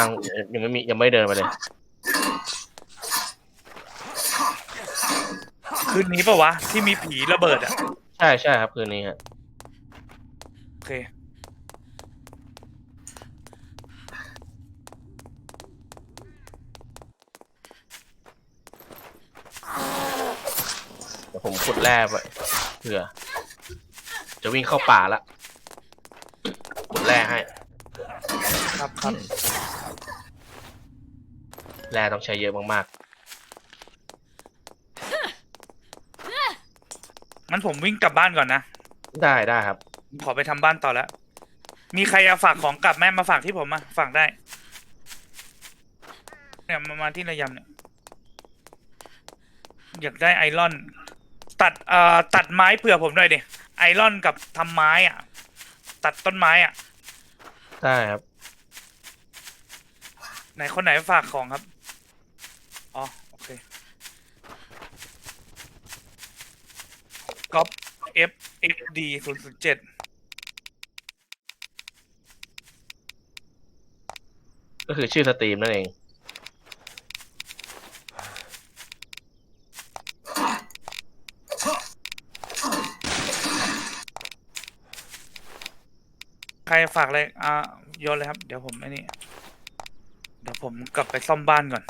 างยังไม่มียังไม่เดินไปเลย คืนนี้ปะวะ ที่มีผีระเบิดอะ ใช่ใช่ครับคืนนี้ฮะโอเค เดี๋ยวผมขุดแร่ไปเผื่อ จะวิ่งเข้าป่าละขุดแร่ให้ ครับครับ แร่ต้องใช้เยอะมากงั้นผมวิ่งกลับบ้านก่อนนะๆ ได้ได้ครับขอไปทำบ้านต่อแล้ว มีใครเอาฝากของกลับแม่มาฝากที่ผมมาฝากได้ เนี่ยมามาที่ระยำเนี่ย อยากได้ไอรอน ตัดเอ่อตัดไม้เผื่อผมหน่อยดิ ไอรอนกับทำไม้อะ ตัดต้นไม้อะ ได้ครับ ไหนคนไหนฝากของครับ อ๋อ โอเคก๊อป F X D ศูนย์ศูนย์เจ็ดก็คือชื่อสตรีมนั่นเอง ใครฝากอะไรอ่าโยนเลยครับ เดี๋ยวผมไอ้นี่ เดี๋ยวผมกลับไปซ่อมบ้านก่อน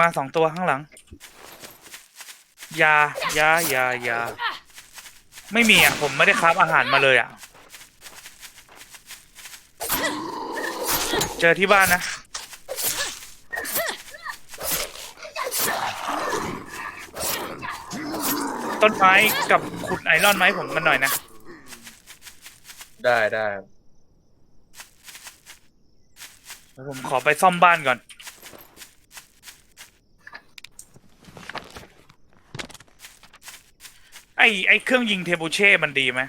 มาสองตัวข้างหลัง ยายายายาไม่มีอะ ผมไม่ได้คราฟอาหารมาเลยอะ เจอที่บ้านนะ ต้นไม้กับขุดไอรอนไม้ผมมันหน่อยนะ ได้ได้ครับเดี๋ยวผมขอไปซ่อมบ้านก่อน ไอไอเครื่องยิงเทบูเช่มันดีไหม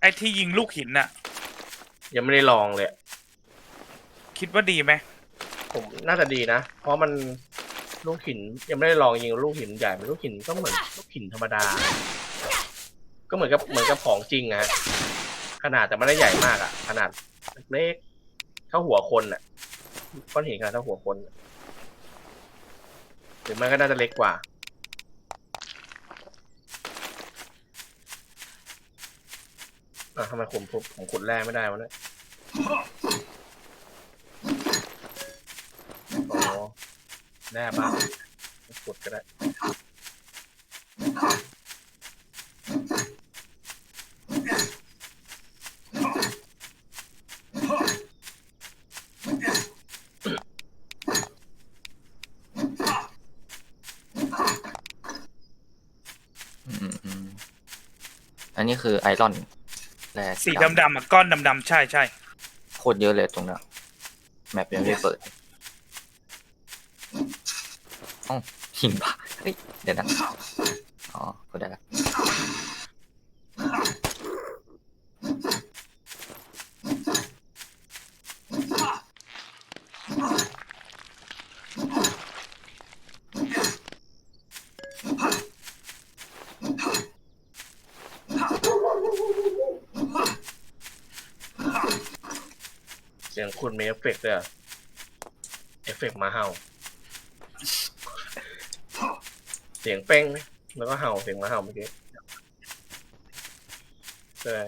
ไอที่ยิงลูกหินน่ะ ยังไม่ได้ลองเลย คิดว่าดีไหมผมน่าจะดีนะ เพราะมันลูกหินยังไม่ได้ลองยิงลูกหินใหญ่เป็นลูกหินก็เหมือนลูกหินธรรมดา ก็เหมือนกับเหมือนกับของจริงนะขนาดแต่ไม่ได้ใหญ่มากอะขนาดเล็กเท่าหัวคนอะก้อนหินขนาดเท่าหัวคนอะหรือไม่ก็น่าจะเล็กกว่า อะทำไมผมผมผมขุดแร่ไม่ได้วะเนี่ยอ๋อแร่บ้างขุดก็ได้อืมอันนี้คือไอรอน แร่สีดำๆอะก้อนดำๆใช่ใช่โคตรเยอะเลยตรงนั้นแมปยังไม่ได้เปิดอ๋อหินปะเฮ้ยเดี๋ยวนะอ๋อก็ได้ละ เสียง คุณมีเอฟเฟกต์ด้วยเหรอเอฟเฟกต์หมาเห่า เสียงเป้งไหมแล้วก็เห่าเสียงหมาเห่าเมื่อกี้ใช่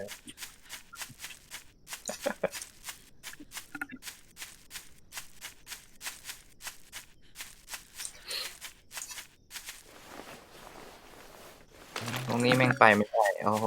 ตรงนี้แม่งไปไม่ได้โอ้โห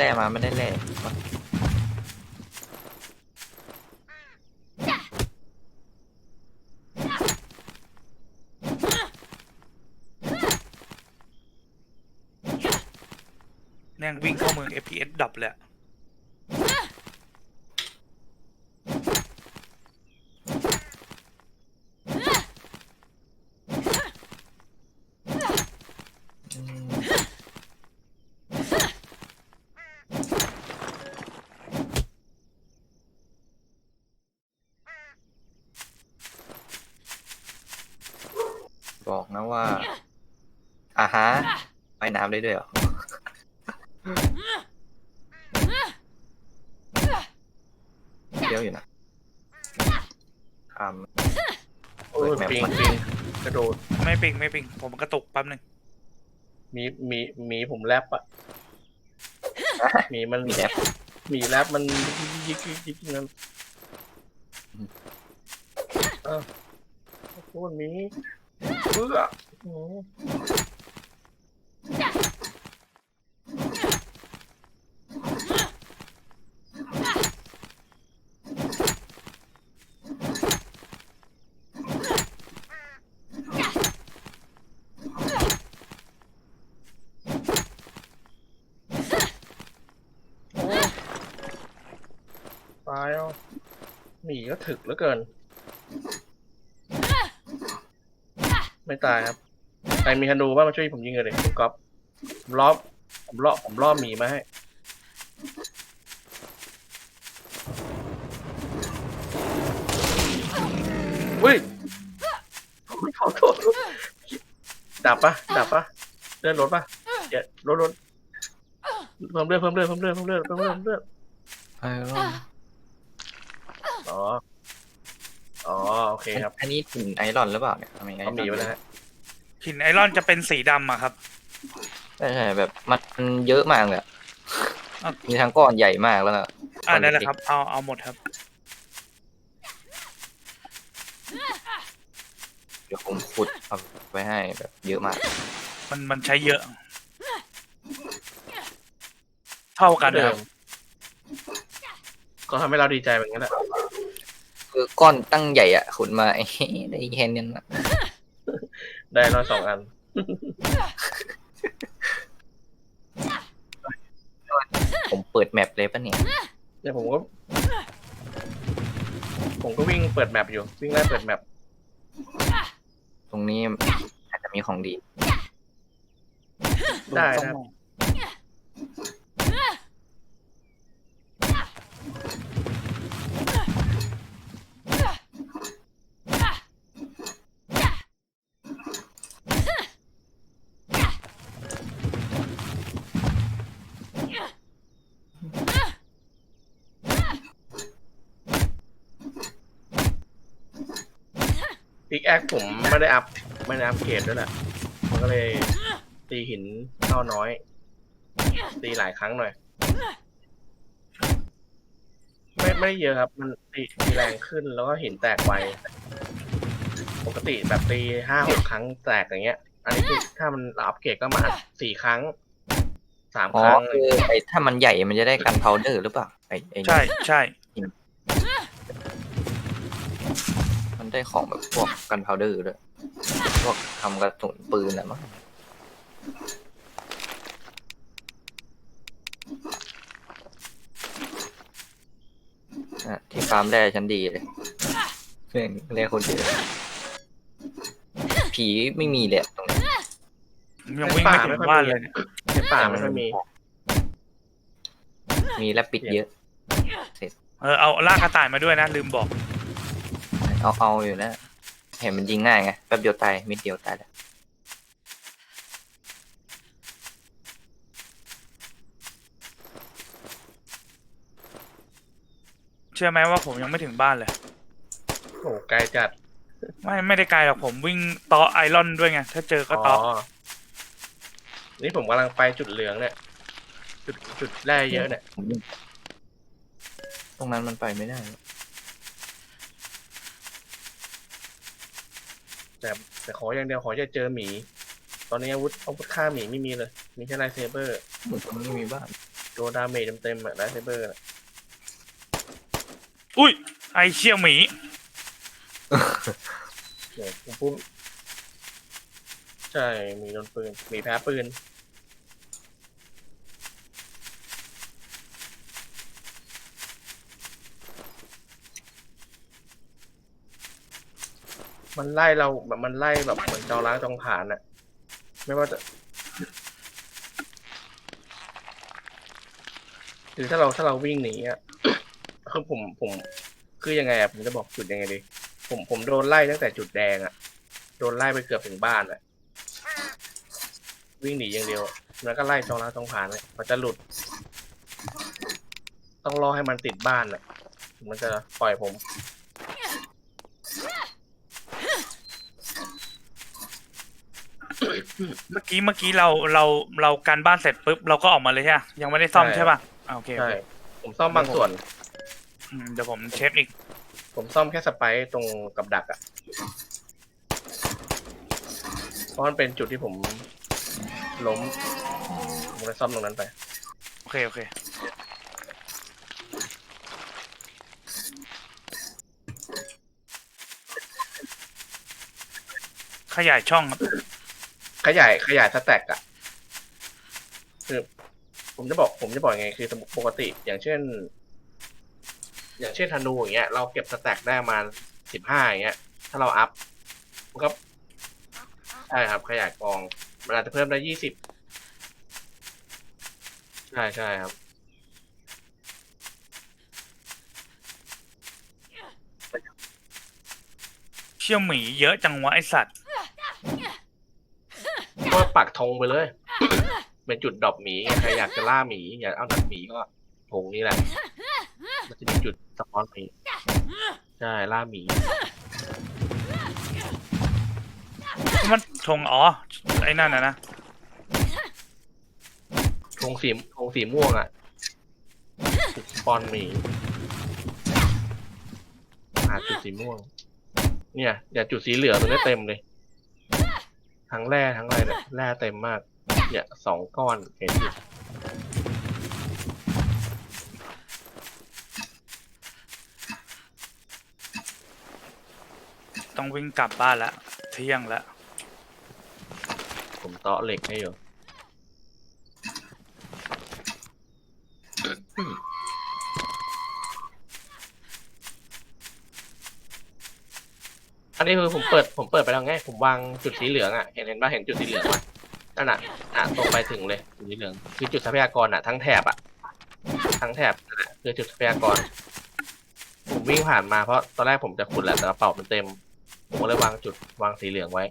แร่มาไม่ได้แร่วะแม่งวิ่งเข้าเมือง FPS ดับเลยอะ อืม บอกนะว่าอ่าฮะว่ายน้ำได้ด้วยเหรอเที่ยวอยู่นะข้ามโอ้ยแมปปิงมันปิงกระโดด ไม่ปิงไม่ปิงผมกระตุกแป๊บหนึ่งมีมีมีผมแรปอะมีมันมีแอปมีแรปมันยิกยิกยิกยิกนั่นอืมเอ้าโอ้ยมี เบื่อโอ้ตายอะหมีก็ถึกเหลือเกิน ไม่ตายครับใครมีฮันดูบ้างมาช่วยผมยิงเลยดิคุณก๊อฟผมรอบผมรอบผมรอบหมีมาให้อุ้ยขอโทษดับปะดับปะเลื่อนรถปะเดี๋ยวรถรถเพิ่มเลือดเพิ่มเลือดเพิ่มเลือดเพิ่มเลือดเพิ่มเลือดเพิ่มเลือดไอรอนอ๋อ อ๋อโอเคครับอันนี้ถึงไอรอนหรือเปล่าเนี่ยทำไมไอรเอาอนหมีไว้นะฮะหินไอรอนจะเป็นสีดำอะครับ ใช่ใช่แบบมันเยอะมากเลยอะอะ มีทั้งก้อนใหญ่มากแล้วนะอ่านั่นแหละครับ เอาเอาหมดครับ เดี๋ยวผมขุดเอาไว้ให้แบบเยอะมาก มันมันใช้เยอะ เท่ากันเดินะครับมก็ทำให้เราดีใจแบบนั้นแหละ คือก้อนตั้งใหญ่อะขุดมาไอ้ได้แค่นี้นะได้ร้อยสองอัน ผมเปิดแมปเลยปะเนี่ยเนี่ยผมก็ ผมก็วิ่งเปิดแมปอยู่ วิ่งไล่เปิดแมปตรงนี้อาจจะมีของดี ได้นะครับ พิกแอคผมไม่ได้อัพไม่ได้อัพเกรดด้วยแหละมันก็เลยตีหินเข้าน้อย ตีหลายครั้งหน่อย ไม่ไม่เยอะครับ มันตีตีแรงขึ้นแล้วก็หินแตกไวปกติแบบตีห้าหกครั้งแตกอย่างเงี้ย อันนี้คือถ้ามันอัพเกรดก็มาสี่ครั้งสามอ๋อครั้งคือไอ้ถ้ามันใหญ่มันจะได้กันพาวเดอร์หรือเปล่าไอ้ไอ้นี่ใช่ใช่มัน ได้ของแบบพวกกันพาวเดอร์ด้วยพวกทำกระสุนปืนอะมั้งอะที่ฟาร์มแร่ชั้นดีเลยเรื่องแร่คนเยอะผีไม่มีเลยอะตรงนี้ยังวิ่งไม่ถึงบ้านเลยเนี่ยในป่าไม่ค่อยมี มีแลบปิดเยอะเออเอาลากกระต่ายมาด้วยนะ ลืมบอก เอาเอาอยู่แล้วเห็นมันยิงง่ายไงแป๊บเดียวตายมิดเดียวตายแล้วเชื่อไหมว่าผมยังไม่ถึงบ้านเลย โอ้ไกลจัด ไม่ไม่ได้ไกลหรอกผมวิ่งต่อไอรอนด้วยไง ถ้าเจอก็ต่ออ๋อนี่ผมกำลังไปจุดเหลืองเนี่ย จุดจุดแร่เยอะเนี่ยผมยิงตรงนั้นมันไปไม่ได้ แต่แต่ขออย่างเดียวขอจะเจอหมี ตอนนี้อาวุธอาวุธฆ่าหมีไม่มีเลย มีแค่ไลท์เซเบอร์เหมือนตรงนี้มีบ้านโดนดาเมจเต็มๆอะไลท์เซเบอร์อุ้ย ไอเชี่ยหมีเนี่ยผมพูดใช่ มีโดนปืนหมีแพ้ปืน มันไล่เราแบบมันไล่แบบเหมือนจองล้างจองผ่านอะไม่ว่าจะคือถ้าเราถ้าเราวิ่งหนีอะคือผมผมคือยังไงอะผมจะบอกจุดยังไงดี ผมผมโดนไล่ตั้งแต่จุดแดงอะโดนไล่ไปเกือบถึงบ้านอะวิ่งหนีอย่างเดียว แล้วก็ไล่จองล้างจองผ่านเลยมันจะหลุด ต้องรอให้มันติดบ้านอะมันจะปล่อยผม เมื่อกี้เมื่อกี้เราเราเราการบ้านเสร็จปุ๊บเราก็ออกมาเลยใช่ปะยังไม่ได้ซ่อมใช่ ใช่ป่ะอ่าโอเคโอใช่เคผมซ่อมบางส่วน อืมเดี๋ยวผมเช็คอีกผมซ่อมแค่สไปร์ตรงกับดักอะเพราะมันเป็นจุดที่ผมล้มผมเลยซ่อมตรงนั้นไป โอเคโอเคขยายช่องครับข ยายขยายสแต็กอะคือ ผมจะบอกผมจะบอกยังไง คือปกติ อย่างเช่น อย่างเช่นธนูอย่างเงี้ย เราเก็บสแต็กได้ประมาณสิบห้าอย่างเงี้ย ถ้าเราอัพมันก็ใช่ครับ ขยายกอง มันอาจจะเพิ่มได้ยี่สิบใช่ใช่ครับ เชี่ยวหมีเยอะจังวะไอสัตว์ ก็ปักธงไปเลย เป็นจุดดรอปหมีไงใครอยากจะล่าหมีอยากเอาหนังหมีก็ธงนี่แหละ มันจะมีจุดสปอนหมีใช่ล่าหมี มันทงอ๋อ ไอ้นั่นนะนะธงสีธงสีม่วงอะจุดสปอนหมีหาจุดสีม่วง เนี่ยอย่าจุดสีเหลืองตรงนี้เต็มเลย ทั้งแร่ทั้งอะไรเนี่ยแร่เต็มมาก เนี่ยสองก้อนเห็นอยู่ต้องวิ่งกลับบ้านละเที่ยงละผมเตาะเหล็กให้อยู่ อันนี้คือผมเปิดผมเปิดไปแล้วไงผมวางจุดสีเหลืองอะเห็นเห็นป่ะเห็นจุดสีเหลืองไหมนั่นอะอะตรงไปถึงเลยจุดสีเหลืองคือจุดทรัพยากรอะทั้งแถบอะทั้งแถบนั่นแหละคือจุดทรัพยากร ผมวิ่งผ่านมาเพราะตอนแรกผมจะขุดแหละแต่กระเป๋ามันเต็ม ผมก็เลยวางจุดวางสีเหลืองไว้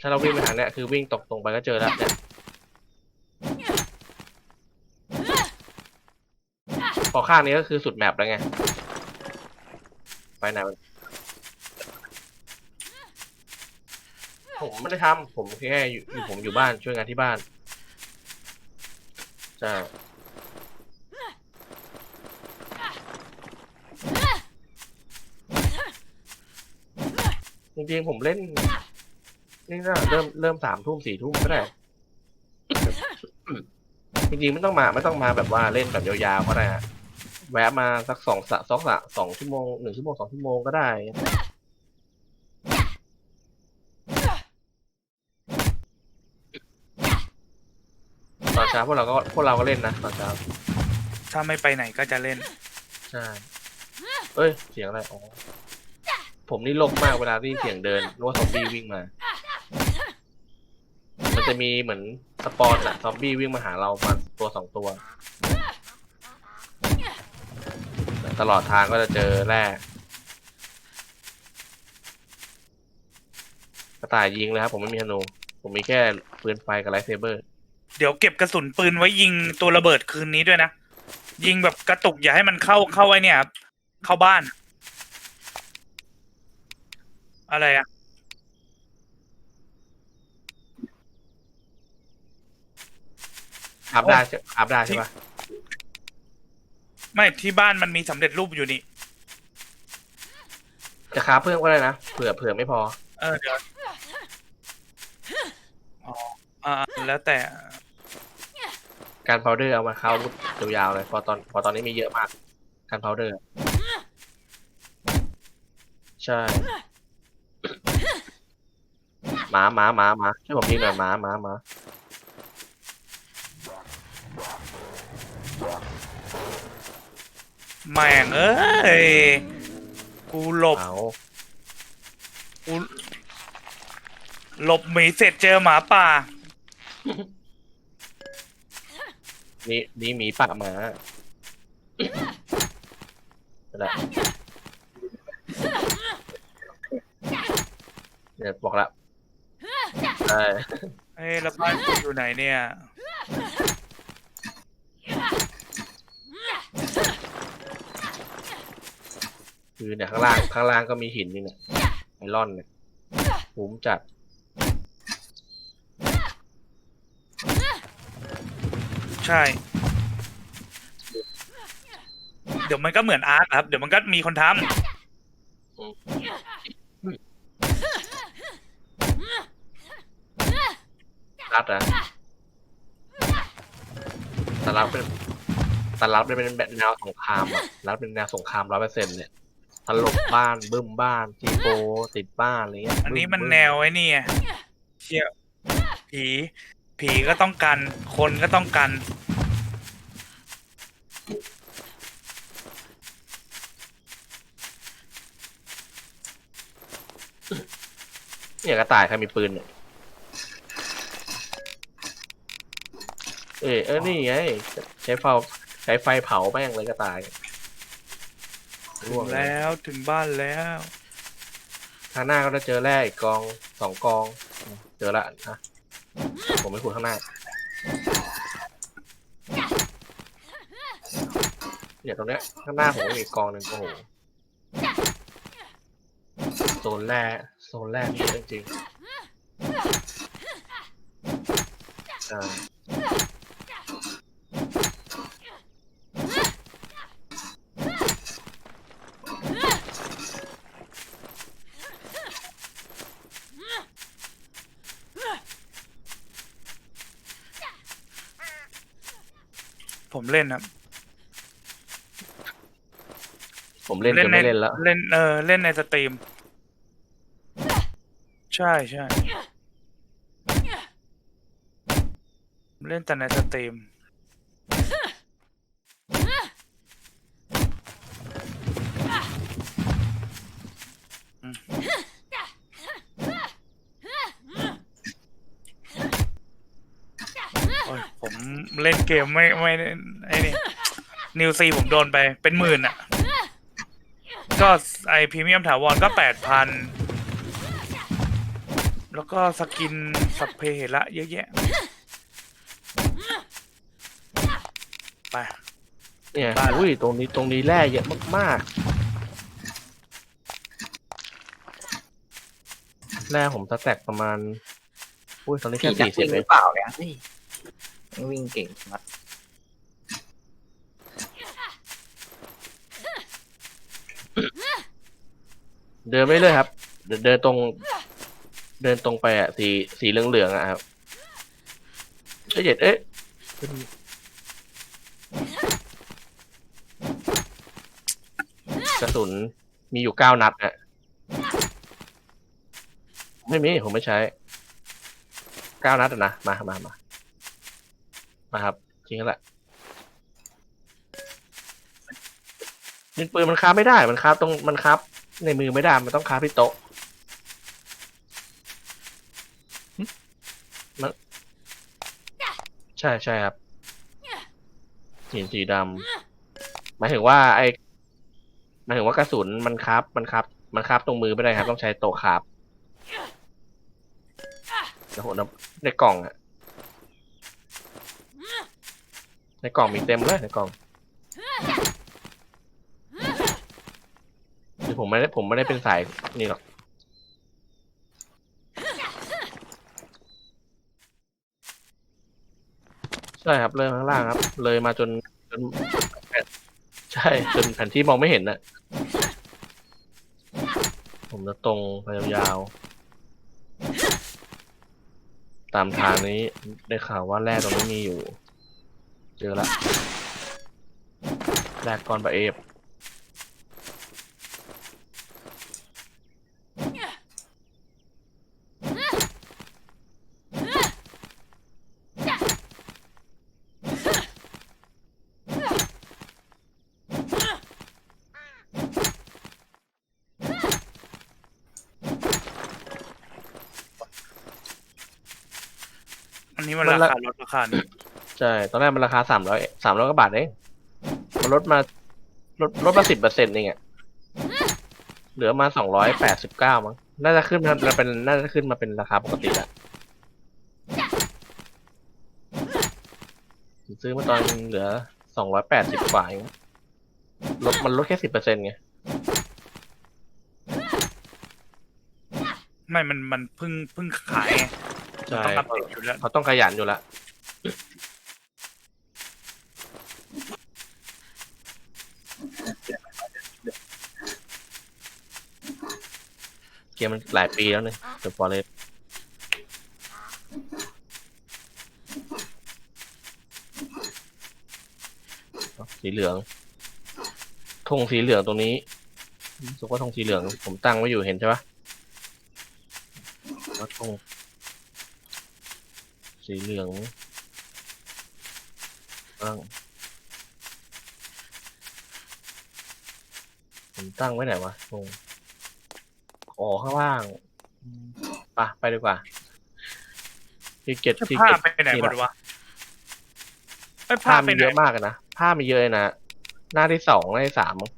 ถ้าเราวิ่งไปทางเนี้ยคือวิ่งตรงตรงไปก็เจอแล้วเนี่ยพอข้างนี้ก็คือสุดแมปแล้วไงไปไหนมัน ผมไม่ได้ทำผมแค่อยู่อยู่ผมอยู่บ้านช่วยงานที่บ้านใช่จริงๆผมเล่น นี่น่าเริ่มเริ่มสามทุ่มสี่ทุ่มก็ได้จริงๆไม่ต้องมาไม่ต้องมาแบบว่าเล่นแบบยาวๆก็ได้ฮะแวะมาสักสองสะสองสะสองชั่วโมงหนึ่งชั่วโมงสองชั่วโมงก็ได้ เช้าพวกเราก็พวกเราก็เล่นนะตอนเช้าถ้าไม่ไปไหนก็จะเล่น ใช่เอ้ยเสียงอะไรอ๋อผมนี่โลกมากเวลาที่เสียงเดินรู้ว่าซอมบี้วิ่งมา มันจะมีเหมือนสปอนอะซอมบี้วิ่งมาหาเรามาตัวสองตัว ตลอดทางก็จะเจอแร่กระต่ายยิงเลยครับผมไม่มีธนู ผมมีแค่ปืนไฟกับไลท์เซเบอร์ เดี๋ยวเก็บกระสุนปืนไว้ยิงตัวระเบิดคืนนี้ด้วยนะ ยิงแบบกระตุกอย่าให้มันเข้าเข้าไอ้เนี่ยครับเข้าบ้าน อะไรอะอัพได้ใช่อัพได้ใช่ปะไม่ที่บ้านมันมีสำเร็จรูปอยู่นี่ จะคราฟเพิ่มก็ได้นะ เผื่อเผื่อไม่พอ เออเดี๋ยวอ๋ออ่าแล้วแต่ การพาวเดอร์เอามาเข้าอาวุธยาวๆเลยพอตอนพอตอนนี้มีเยอะมาก การพาวเดอร์ ใช่ หมาหมาหมาหมาช่วยผมยิงหน่อยหมาหมาหมาแม่งเอ้ย กูหลบ เอากูหลบหมีเสร็จเจอหมาป่า นี่นี่หมีปากหมานั่นแหละเนี่ยบอกละใช่เอ้ยแล้วบ้านกูอยู่ไหนเนี่ย คือเนี่ยข้างล่างข้างล่างก็มีหินนี่เนี่ยไอรอนเนี่ยผมจัด ใช่ เดี๋ยวมันก็เหมือนอาร์คครับ เดี๋ยวมันก็มีคนทำรัดอะแต่รัดเป็นแต่รัดเป็นแบบแนวสงครามอะรัดเป็นแนวสงครามร้อยเปอร์เซ็นต์เนี่ยถล่มบ้านบึ้มบ้านจีโปติดบ้านอะไรเงี้ยอันนี้บึ้มันบึ้แนวไอ้นี่ไงเชี่ยผี ผีก็ต้องกัน คนก็ต้องกัน เนี่ยกระต่ายใครมีปืนเนี่ยเออเออนี่ไงใช้ไฟใช้ไฟเผาแม่งเลยกระต่ายถึร่วงงเลยแล้วถึงบ้านแล้วข้างหน้าก็จะเจอแร่อีกกองสองกอง เจอละนะผมไม่ขุดข้างหน้าเนี่ยตรงเนี้ยข้างหน้าผมก็มีอีกกองหนึ่งโอ้โหโซนแร่โซนแร่นี่เยอะจริงๆอ่าผมเล่นครับผมเล่นจนไม่เล่นแล้ว เล่นเออเล่นในสตรีม ใช่ใช่ผมเล่นแต่ในสตรีม โอ้ยผมเล่นเกมไม่ไม่ไอ้นี่นิวซีผมโดนไปเป็นหมื่นอะ ก็ไอพรีเมียมถาวรก็แปดพัน แล้วก็สกินสัพเพเหระเยอะแยะ ไป เนี่ยบ้าน อุ้ยตรงนี้ตรงนี้แร่เยอะมากๆแร่ผมสแต็กประมาณ อุ้ยตอนนี้ผีแค่นักสี่สิวิ่บงเอหงรือเปล่าเนี่ยเฮ้ยวิ่งเก่งมากเดินไปเรื่อยครับเดินเดินตรง เดินตรงไปอะสีสีเหลืองเหลืองๆอะครับเอ้ยเจ็ดเอ๊ะกระสุนมีอยู่เก้านัดอะ ไม่มี ผมไม่ใช้เก้านัดอะนะ มามามามาครับจริงแล้วแหละยิงปืนมันคาบไม่ได้ มันคาบตรงมันคาบในมือไม่ได้ มันต้องคาบที่โต๊ะ มัน ใช่ใช่ครับหินสีดำหมายถึงว่า ไอหมายถึงว่ากระสุนมันคาบมันคาบมันคาบตรงมือไม่ได้ครับ ต้องใช้โต๊ะคาบเดี๋ยวผมเอาในกล่องอะในกล่องมีเต็มเลยในกล่องคือผมไม่ได้ผมไม่ได้เป็นสายนี่หรอก ใช่ครับเลยข้างล่างครับ เลยมาจนจนใช่จนแผนที่มองไม่เห็นน่ะผมจะตรงไปยาวๆตามทางนี้ได้ข่าวว่าแร่ตรงนี้มีอยู่ เจอละแรกก่อนปะเอฟ อันนี้มันราคาลดราคานี่ใช่ ตอนแรกมันราคาสามร้อยสามร้อยกว่าบาทเองมันลดมาลดลดมาสิบเปอร์เซ็นต์เองอะเหลือมาสองร้อยแปดสิบเก้ามั้ง น่าจะขึ้นมาเป็น น่าจะขึ้นมาเป็นราคาปกติละผมซื้อมาตอนเหลือสองร้อยแปดสิบกว่าเองลดมันลดแค่สิบเปอร์เซ็นต์ไง ไม่มันมันเพิ่งเพิ่งขายไง ใช่ต้องอัปเดตอยู่แล้วเขาต้องขยันอยู่ละเกมมันหลายปีแล้วเนี่ยเดอะฟอเรสสีเหลืองธงสีเหลืองตรงนี้รู้สึกว่าธงสีเหลือง ผมตั้งไว้อยู่เห็นใช่ปะแล้วธง สีเหลืองบ้างผมตั้งไว้ไหนวะงงอ๋อข้างล่างอืมไปะไปดีกว่าที่เก็ตจะที่ผ้าเก็ตไปไหนหมดวะไอ้ยผ้าผ้าไปมีไหนเยอะมากเลยนะผ้ามีเยอะเลยนะหน้าที่สองหน้าที่สามมั้ง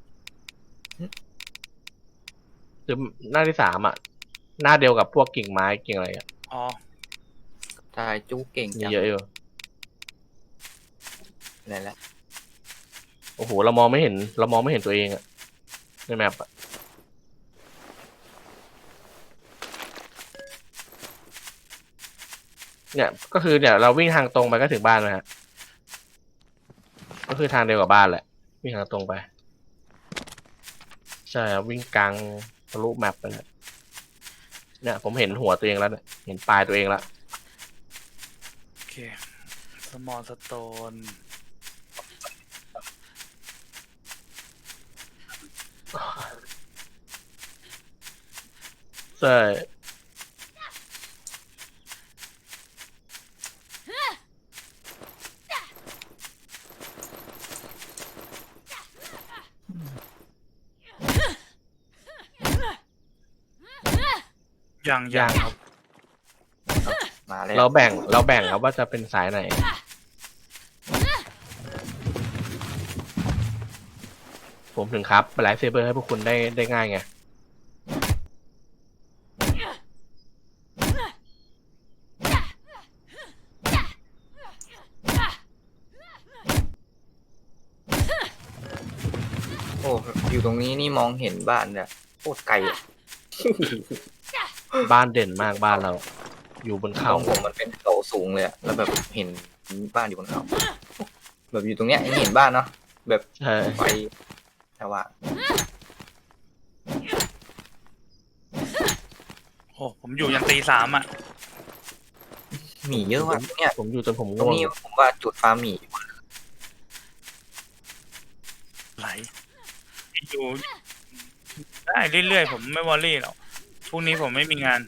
หรือหน้าที่สามอะ หน้าเดียวกับพวกกิ่งไม้กิ่งอะไรอะ อ๋อ ตายจู้เก่งมีจังเยอะอยู่อะไรละโอ้โห เรามองไม่เห็น เรามองไม่เห็นตัวเองอะในแมปอะเนี่ย ก็คือเนี่ย เราวิ่งทางตรงไปก็ถึงบ้านนะฮะ ก็คือทางเดียวกับบ้านแหละ วิ่งทางตรงไป ใช่ครับวิ่งกลางทะลุแมปไปเลยเนี่ย ผมเห็นหัวตัวเองแล้วเนี่ย เห็นปลายตัวเองแล้วโอเค สมอลสโตน ใช่ ยังยังครับ มาแล้วเราแบ่งเราแบ่งครับว่าจะเป็นสายไหน ผมถึงครับไลฟ์เซเบอร์ให้พวกคุณได้ได้ง่ายไงโอ้อยู่ตรงนี้นี่มองเห็นบ้านเนี่ยโคตรไกลอะบ้านเด่นมากบ้านเรา อยู่บนเขาเขาผมมันเป็นเขาสูงเลยอะแล้วแบบเห็นบ้านอยู่บนเขาแบบอยู่ตรงเนี้ยยังเห็นบ้านเนาะแบบใช่ไฟแต่ว่าโอ้ผมอยู่ยันตีสามอะ หมีเยอะมากเนี่ย ผมอยู่จนผมตรงง่วงนี้ผมว่าจุดฟาร์มหมีไหลอยู่ ได้เรื่อยๆผมไม่วอรี่หรอกพรุ่งนี้ผมไม่มีงาน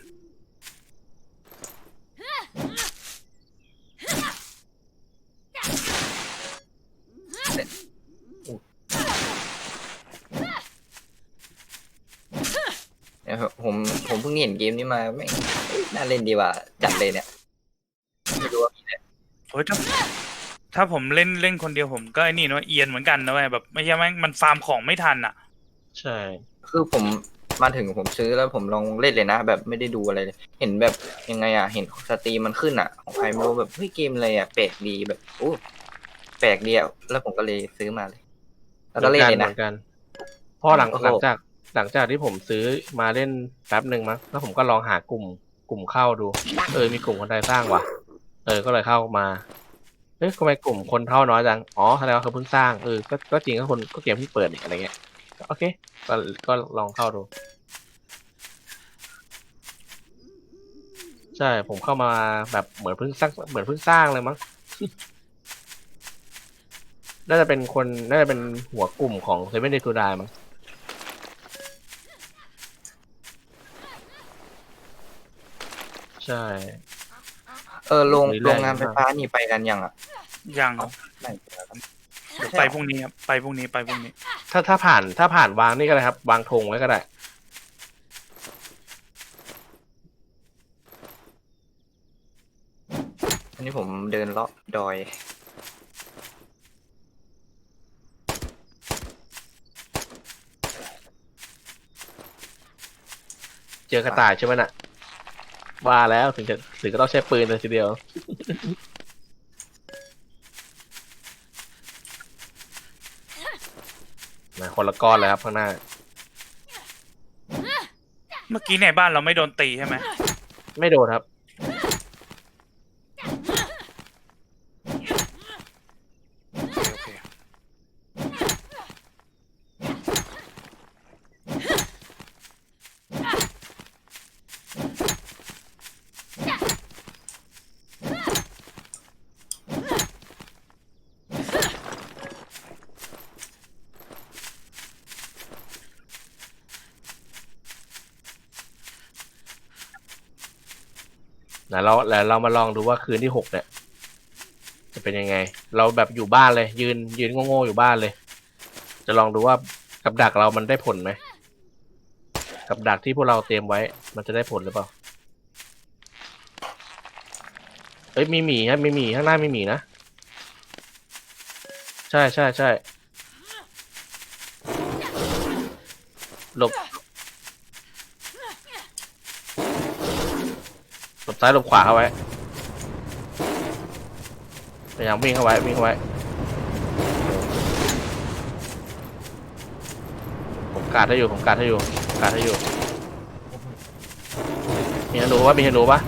เนี่ยผมผมเพิ่งเห็นเกมนี้มาไม่งเอ้ยน่าเล่นดีว่ะจัดเลยเนี่ยไม่รู้ว่ามีอะไรเฮ้ยถ้าถ้าผมเล่นเล่นคนเดียวผมก็ไอ้นี่เนอะเอียนเหมือนกันนะเว้ยแบบไม่ใช่แม่งมันฟาร์มของไม่ทันอะ ใช่คือผมมาถึงผมซื้อแล้วผมลองเล่นเลยนะ แบบไม่ได้ดูอะไรเลย เห็นแบบยังไงอะ เห็นสตรีมมันขึ้นอะ ของใครไม่รู้แบบเฮ้ยเกมอะไรอะแปลกดีแบบโอ้แปลกดีอะแล้วผมก็เลยซื้อมาเลย แล้วก็เล่นเลยเหนะ มือนกันเพราะหลังโอ้โห หลังจาก หลังจากที่ผมซื้อมาเล่นแป๊บหนึ่งมั้งแล้วผมก็ลองหากลุ่มกลุ่มเข้าดู เออ มีกลุ่มคนไทยสร้างว่ะ เออ ก็เลยเข้ามา เอ๊ะทำไมกลุ่มคนเข้าน้อยจัง อ๋อแสดงว่าเขาเพิ่งสร้าง เออ ก็ก็จริงก็คนก็เกมเพิ่งเปิดอีกอะไรเงี้ย โอเค ก็ก็ลองเข้าดู ใช่ ผมเข้ามาแบบเหมือนเพิ่งสร้าง เหมือนเพิ่งสร้างเลยมั้ง น่าจะเป็นคน น่าจะเป็นหัวกลุ่มของเซเว่นเดย์ทูดายมั้ง ใช่ เออโรงมีแรงโรงงานไฟมากฟ้านี่ไปกันยังอะยังไม่เดี๋ยวไปพรุ่งนี้ครับไปพรุ่งนี้ไปพรุ่งนี้ ถ้าถ้าผ่านถ้าผ่านวางนี่ก็ได้ครับ วางธงไว้ก็ได้ อันนี้ผมเดินเลาะดอย เจอกระต่ายใช่ไหมน่ะ ว่าแล้วถึงจะถึงก็ต้องใช้ปืนเลยทีเดียว นะคนละก้อนเลยครับข้างหน้า เมื่อกี้ในบ้านเราไม่โดนตีใช่ไหมไม่โดนครับ โอเคโอเค นะเรา แล้วเรามาลองดูว่าคืนที่หกเนี่ย จะเป็นยังไง เราแบบอยู่บ้านเลย ยืนยืนโง่ๆอยู่บ้านเลย จะลองดูว่ากับดักเรามันได้ผลไหมกับดักที่พวกเราเตรียมไว้ มันจะได้ผลหรือเปล่าเอ้ยมีหมีครับมีหมีข้างหน้ามีหมีนะใช่ใช่ใช่หลบหลบ ซ้ายหลบขวาเข้าไว้พยายามวิ่งเข้าไว้วิ่งเข้าไว้ผมการดให้อยู่ผมการดให้อยู่ผมการดให้อยู่มีฮันดูปะมีฮันดูปะ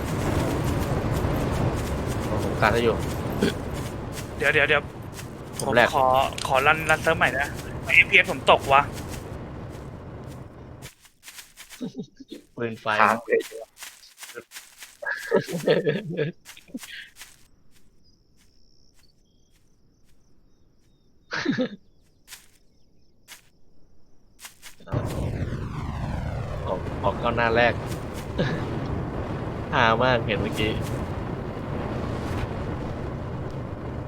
ผมการดให้อยู่ เดี๋ยวเดี๋ยวเดี๋ยวผผมมแรก ขอขอรันรันเซิร์ฟใหม่นะไอพีเอสผมตกวะปืนไฟค้างเลย ออกออกเข้าหน้าแรกหามากเห็นเมื่อกี้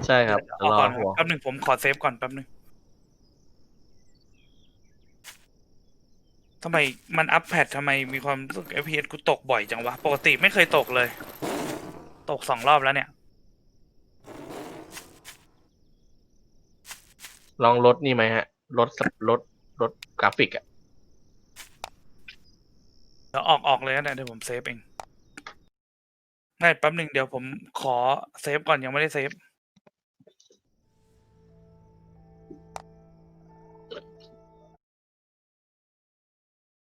ใช่ครับเอารอก่อนหัว แป๊บหนึ่งผมขอเซฟก่อนแป๊บหนึ่ง ทำไมมันอัพแพดทำไมมีความรู้สึก FPS กูตกบ่อยจังวะ ปกติไม่เคยตกเลย ตกสองรอบแล้วเนี่ย ลองลดนี่ไหมฮะลดสักลดลดกราฟิกอะเดี๋ยวออกออกเลยนะเดี๋ยวผมเซฟเองได้แป๊บหนึ่งเดี๋ยวผมขอเซฟก่อนยังไม่ได้เซฟ